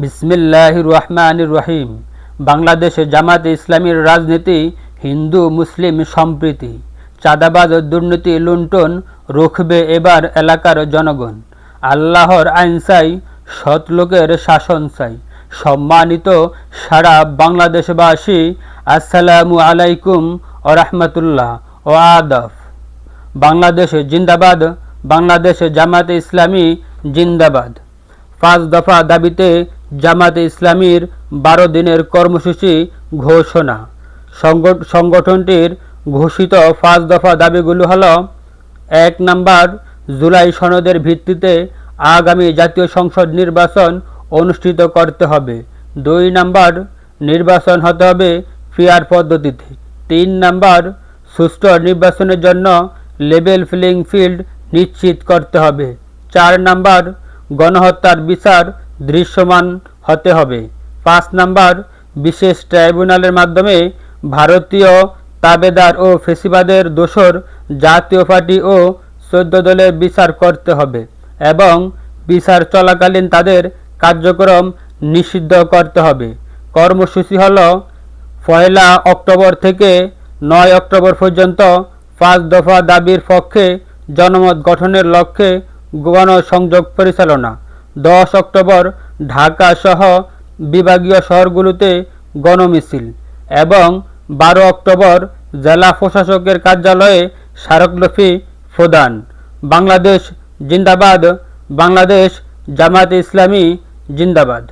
বিসমিল্লাহ রহমান রহিম। বাংলাদেশে জামাতে ইসলামীর রাজনীতি, হিন্দু, মুসলিম সম্প্রীতি। চাঁদাবাজ দুর্নীতি লুণ্ঠন রুখবে এবার এলাকার জনগণ। আল্লাহর আইন চাই, সৎ লোকের শাসন চাই। সম্মানিত সারা বাংলাদেশবাসী, আসসালামু আলাইকুম ও রহমতুল্লাহ ও আদফ বাংলাদেশ জিন্দাবাদ, বাংলাদেশ জামাতে ইসলামী জিন্দাবাদ। পাঁচ দফা দাবিতে জামাতে ইসলামীর বারো দিনের কর্মসূচি ঘোষণা। সংগঠ- সংগঠনটির ঘোষিত পাঁচ দফা দাবিগুলো হল, এক নাম্বার, জুলাই সনদের ভিত্তিতে আগামী জাতীয় সংসদ নির্বাচন অনুষ্ঠিত করতে হবে। দুই নাম্বার, নির্বাচন হতে হবে ফিয়ার পদ্ধতিতে। তিন নাম্বার, সুষ্ঠু নির্বাচনের জন্য লেভেল ফিলিং ফিল্ড নিশ্চিত করতে হবে। চার নাম্বার, গণহত্যার বিচার দৃশ্যমান হতে হবে। পাঁচ নাম্বার, বিশেষ ট্রাইব্যুনালের মাধ্যমে ভারতীয় তাবেদার ও ফেসিবাদের দোসর জাতীয় পার্টি ও চোদ্দ দলের বিচার করতে হবে এবং বিচার চলাকালীন তাদের কার্যক্রম নিষিদ্ধ করতে হবে। কর্মসূচি হল পয়লা অক্টোবর থেকে নয় অক্টোবর পর্যন্ত পাঁচ দফা দাবির পক্ষে জনমত গঠনের লক্ষ্যে গণসংযোগ পরিচালনা। দশ অক্টোবর ঢাকা সহ বিভাগীয় শহরগুলোতে গণমিছিল এবং বারো অক্টোবর জেলা প্রশাসকের কার্যালয়ে স্মারকলফি প্রদান। বাংলাদেশ জিন্দাবাদ, বাংলাদেশ জামাত ইসলামী জিন্দাবাদ।